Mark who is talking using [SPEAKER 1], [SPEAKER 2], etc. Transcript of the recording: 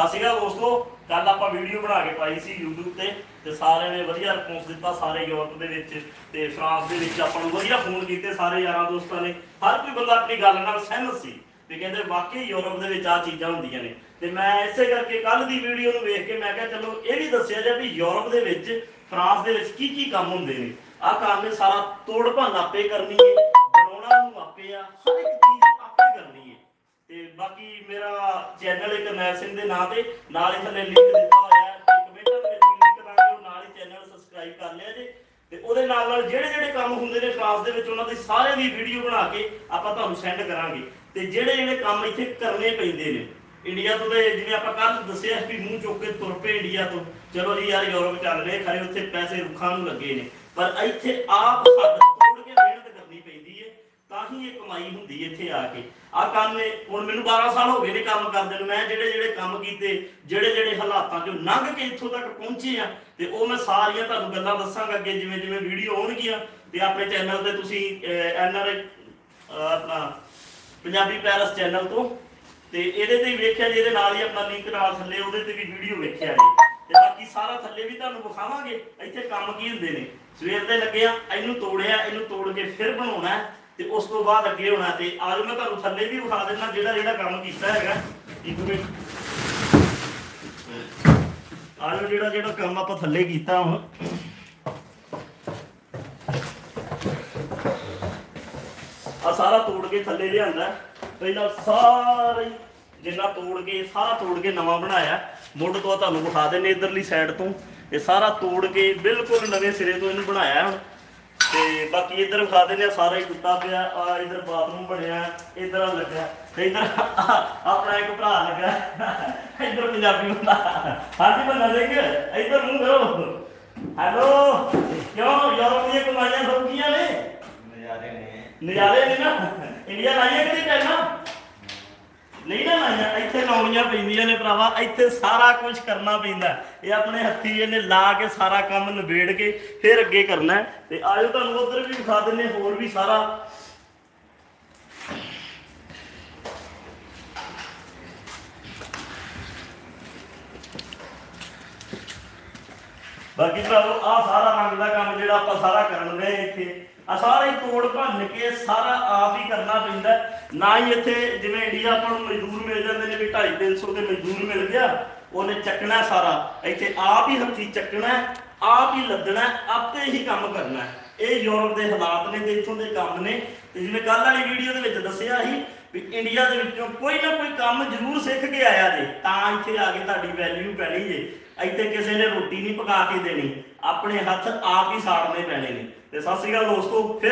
[SPEAKER 1] ਸਤਿ ਸ਼੍ਰੀ ਅਕਾਲ ਦੋਸਤੋ ਕੱਲ ਆਪਾਂ ਵੀਡੀਓ ਬਣਾ ਕੇ ਪਾਈ ਸੀ YouTube ਤੇ ਤੇ ਸਾਰਿਆਂ ਨੇ ਵਧੀਆ ਰਿਸਪੌਂਸ ਦਿੱਤਾ ਸਾਰੇ ਯੂਰਪ ਦੇ ਵਿੱਚ ਤੇ ਫਰਾਂਸ ਦੇ ਵਿੱਚ ਆਪਾਂ ਨੂੰ ਵਧੀਆ ਫੋਨ ਕੀਤੇ ਸਾਰੇ ਯਾਰਾਂ ਦੋਸਤਾਂ ਨੇ। ਹਰ ਕੋਈ ਬੰਦਾ ਆਪਣੀ ਗੱਲ ਨਾਲ ਸਹਿਮਤ ਸੀ ਵੀ ਕਹਿੰਦੇ ਵਾਕਈ ਯੂਰਪ ਦੇ ਵਿੱਚ ਆ ਚੀਜ਼ਾਂ ਹੁੰਦੀਆਂ ਨੇ। ਤੇ ਮੈਂ ਇਸੇ ਕਰਕੇ ਕੱਲ ਦੀ ਵੀਡੀਓ ਨੂੰ ਵੇਖ ਕੇ ਮੈਂ ਕਿਹਾ ਚਲੋ ਇਹ ਵੀ ਦੱਸਿਆ ਜਾ ਵੀ ਯੂਰਪ ਦੇ ਵਿੱਚ, ਫਰਾਂਸ ਦੇ ਵਿੱਚ ਕੀ ਕੀ ਕੰਮ ਹੁੰਦੇ ਨੇ। ਆਹ ਕੰਮ ਨੇ ਸਾਰਾ ਤੋੜ ਭੰਨ ਆਪੇ ਕਰਨੀ ਹੈ, ਬਣਾਉਣਾ ਨੂੰ ਆਪੇ ਆ, ਹਰ ਇੱਕ ਚੀਜ਼ ਆਪੇ ਕਰਨੀ ਹੈ। ਬਾਕੀ ਮੇਰਾ ਚੈਨਲ ਇੱਕ ਨੈਲ ਸਿੰਘ ਦੇ ਨਾਂ ਤੇ, ਨਾਲ ਹੀ ਥੱਲੇ ਲਿੰਕ ਦਿੱਤਾ ਹੋਇਆ ਹੈ ਕਮੈਂਟਾਂ ਦੇ ਵਿੱਚ ਲਿੰਕ ਦਾਂਗੇ ਉਹ ਨਾਲ ਹੀ ਚੈਨਲ ਸਬਸਕ੍ਰਾਈਬ ਕਰ ਲਿਆ ਜੇ। ਤੇ ਉਹਦੇ ਨਾਲ ਨਾਲ ਜਿਹੜੇ ਜਿਹੜੇ ਕੰਮ ਹੁੰਦੇ ਨੇ ਫਰਾਂਸ ਦੇ ਵਿੱਚ, ਉਹਨਾਂ ਦੀ ਸਾਰੇ ਦੀ ਵੀਡੀਓ ਬਣਾ ਕੇ ਆਪਾਂ ਤੁਹਾਨੂੰ ਸੈਂਡ ਕਰਾਂਗੇ। ਤੇ ਜਿਹੜੇ ਜਿਹੜੇ ਕੰਮ ਇੱਥੇ ਕਰਨੇ ਪੈਂਦੇ ਨੇ ਇੰਡੀਆ ਤੋਂ ਤੇ ਜਿਵੇਂ ਆਪਾਂ ਕੱਲ ਦੱਸਿਆ ਵੀ ਮੂੰਹ ਚੁੱਕ ਕੇ ਤੁਰ ਪਏ ਇੰਡੀਆ ਤੋਂ, ਚਲੋ ਜੀ ਯਾਰ ਯੂਰਪ ਚੱਲ ਰਹੇ, ਖਰੇ ਉੱਥੇ ਪੈਸੇ ਰੁੱਖਾਂ ਨੂੰ ਲੱਗੇ ਨੇ। ਪਰ ਇੱਥੇ ਆਪ ਹੱਥ ਤੋੜ ਤਾਂ ਹੀ ਇਹ ਕਮਾਈ ਹੁੰਦੀ ਇੱਥੇ ਆ ਕੇ। ਆ ਕੰਮ ਹੁਣ ਮੈਨੂੰ 12 ਸਾਲ ਹੋ ਗਏ ਨੇ ਕੰਮ ਕਰਦੇ ਨੂੰ। ਮੈਂ ਜਿਹੜੇ ਜਿਹੜੇ ਕੰਮ ਕੀਤੇ, ਜਿਹੜੇ ਜਿਹੜੇ ਹਾਲਾਤਾਂ ਚੋਂ ਲੰਘ ਕੇ ਇੱਥੋਂ ਤੱਕ ਪਹੁੰਚੇ ਆ, ਤੇ ਉਹ ਮੈਂ ਸਾਰੀਆਂ ਤੁਹਾਨੂੰ ਗੱਲਾਂ ਦੱਸਾਂਗਾ ਅੱਗੇ, ਜਿਵੇਂ ਜਿਵੇਂ ਵੀਡੀਓ ਆਉਣਗੀਆਂ। ਤੇ ਆਪਣੇ ਚੈਨਲ ਤੇ ਤੁਸੀਂ ਐਨ ਆਰ ਆਪਣਾ ਪੰਜਾਬੀ ਪੈਰਸ ਚੈਨਲ ਤੋਂ। ਤੇ ਇਹਦੇ ਤੇ ਹੀ ਵੇਖਿਆ ਜੀ, ਇਹਦੇ ਨਾਲ ਹੀ ਆਪਣਾ ਲਿੰਕ ਨਾਲ ਥੱਲੇ, ਉਹਦੇ ਤੇ ਵੀ ਵੀਡੀਓ ਵੇਖਿਆ ਜੀ। ਤੇ ਬਾਕੀ ਸਾਰਾ ਥੱਲੇ ਵੀ ਤੁਹਾਨੂੰ ਵਿਖਾਵਾਂਗੇ, ਇੱਥੇ ਕੰਮ ਕੀ ਹੁੰਦੇ ਨੇ। ਸਵੇਰ ਦੇ ਲੱਗਿਆ ਇਹਨੂੰ ਤੋੜਿਆ, ਇਹਨੂੰ ਤੋੜ ਕੇ ਫਿਰ ਬਣਾਉਣਾ ਤੇ ਉਸ ਤੋਂ ਬਾਅਦ ਅੱਗੇ ਹੋਣਾ ਤੇ ਆਜੋ ਮੈਂ ਤੁਹਾਨੂੰ ਥੱਲੇ ਵੀ ਵਿਖਾ ਦਿੰਦਾ ਜਿਹੜਾ ਜਿਹੜਾ ਕੰਮ ਕੀਤਾ ਹੈਗਾ। ਇੱਕ ਮਿੰਟ। ਆਜੋ ਜਿਹੜਾ ਜਿਹੜਾ ਕੰਮ ਆਪਾਂ ਥੱਲੇ ਕੀਤਾ ਹੁਣ। ਆ ਸਾਰਾ ਤੋੜ ਕੇ ਥੱਲੇ ਲਿਆਂਦਾ। ਪਹਿਲਾਂ ਸਾਰਾ ਜਿੰਨਾ ਤੋੜ ਕੇ, ਸਾਰਾ ਤੋੜ ਕੇ ਨਵਾਂ ਬਣਾਇਆ। ਮੁੱਢ ਤੋਂ ਤੁਹਾਨੂੰ ਵਿਖਾ ਦਿੰਨੇ ਇਧਰਲੀ ਸਾਈਡ ਤੋਂ। ਇਹ ਸਾਰਾ ਤੋੜ ਕੇ ਬਿਲਕੁਲ ਨਵੇਂ ਸਿਰੇ ਤੋਂ ਇਹਨੂੰ ਬਣਾਇਆ ਹੁਣ। ਤੇ ਬਾਕੀ ਇਧਰ ਵਿਖਾ ਦਿੰਨੇ ਆ ਸਾਰਾ ਹੀ ਟੁੱਟਾ ਪਿਆ ਆ ਇਧਰ ਬਾਥਰੂਮ ਬਣਿਆ ਇਧਰ ਲੱਗਾ ਤੇ ਇਧਰ ਆਪਣਾ ਇੱਕ ਭਰਾ ਲੱਗਾ ਇਧਰ ਪੰਜਾਬੀ ਹੁੰਦਾ ਹਾਂਜੀ ਬੰਦਾ ਦੇਖ ਇਧਰ ਮੂੰਹ ਕਰੋ। ਹੈਲੋ ਕਿਉਂ ਯੂਰਪ ਦੀਆਂ ਕਮਾਈਆਂ ਸੌਖੀਆਂ ਨੇ।
[SPEAKER 2] ਨਜ਼ਾਰੇ ਨੇ।
[SPEAKER 1] ਨਜ਼ਾਰੇ ਨੇ ਨਾ ਇੰਡੀਆ ਲਾਈਆਂ ਕਦੀ ਟੈਲਾਂ ਨਹੀਂ ਨਾ ਲਾਈਆਂ, ਇੱਥੇ ਲਾਉਣੀਆਂ ਪੈਂਦੀਆਂ ਨੇ ਭਰਾਵਾ, ਇੱਥੇ ਸਾਰਾ ਕੁਝ ਕਰਨਾ ਪੈਂਦਾ ਇਹ ਆਪਣੇ ਹੱਥੀ ਇਹਨੇ ਲਾ ਕੇ ਸਾਰਾ ਕੰਮ ਨਿਬੇੜ ਕੇ ਫਿਰ ਅੱਗੇ ਕਰਨਾ ਤੇ ਆਜੋ ਤੁਹਾਨੂੰ ਉਧਰ ਵੀ ਦਿਖਾ ਦਿੰਨੇ ਹੋਰ ਵੀ ਸਾਰਾ ਬਾਕੀ ਭਰਾਵੋ ਆ ਸਾਰਾ ਰੰਗ ਦਾ ਕੰਮ ਜਿਹੜਾ ਆਪਾਂ ਸਾਰਾ ਕਰਨ ਦੇ ਇੱਥੇ। ਆ ਸਾਰਾ ਹੀ ਤੋੜ ਭੰਨ ਕੇ ਸਾਰਾ ਆਪ ਹੀ ਕਰਨਾ ਪੈਂਦਾ ਨਾ ਹੀ ਇੱਥੇ ਜਿਵੇਂ ਇੰਡੀਆ ਆਪਾਂ ਨੂੰ ਮਜ਼ਦੂਰ ਮਿਲ ਜਾਂਦੇ ਨੇ ਵੀ 2.5 300 ਦੇ ਮਜ਼ਦੂਰ ਮਿਲ ਗਿਆ, ਉਹਨੇ ਚੱਕਣਾ ਸਾਰਾ। ਇੱਥੇ ਆਪ ਹੀ ਹੱਥੀ ਚੱਕਣਾ ਆਪ ਹੀ ਲੱਦਣਾ ਆਪੇ ਹੀ ਕੰਮ ਕਰਨਾ ਇਹ ਯੂਰਪ ਦੇ ਹਾਲਾਤ ਨੇ ਤੇ ਇੱਥੋਂ ਦੇ ਕੰਮ ਨੇ। ਤੇ ਜਿਵੇਂ ਕੱਲ ਵਾਲੀ ਵੀਡੀਓ ਦੇ ਵਿੱਚ ਦੱਸਿਆ ਸੀ ਵੀ ਇੰਡੀਆ ਦੇ ਵਿੱਚੋਂ ਕੋਈ ਨਾ ਕੋਈ ਕੰਮ ਜ਼ਰੂਰ ਸਿੱਖ ਕੇ ਆਇਆ ਜੇ, ਤਾਂ ਇੱਥੇ ਆ ਕੇ ਤੁਹਾਡੀ ਵੈਲਿਊ ਪੈਣੀ ਜੇ। ਇੱਥੇ ਕਿਸੇ ਨੇ ਰੋਟੀ ਨਹੀਂ ਪਕਾ ਕੇ ਦੇਣੀ, ਆਪਣੇ ਹੱਥ ਆਪ ਹੀ ਸਾੜਨੇ ਪੈਣੇ ਨੇ। ਤੇ ਸਤਿ ਸ਼੍ਰੀ ਅਕਾਲ ਦੋਸਤੋ, ਫਿਰ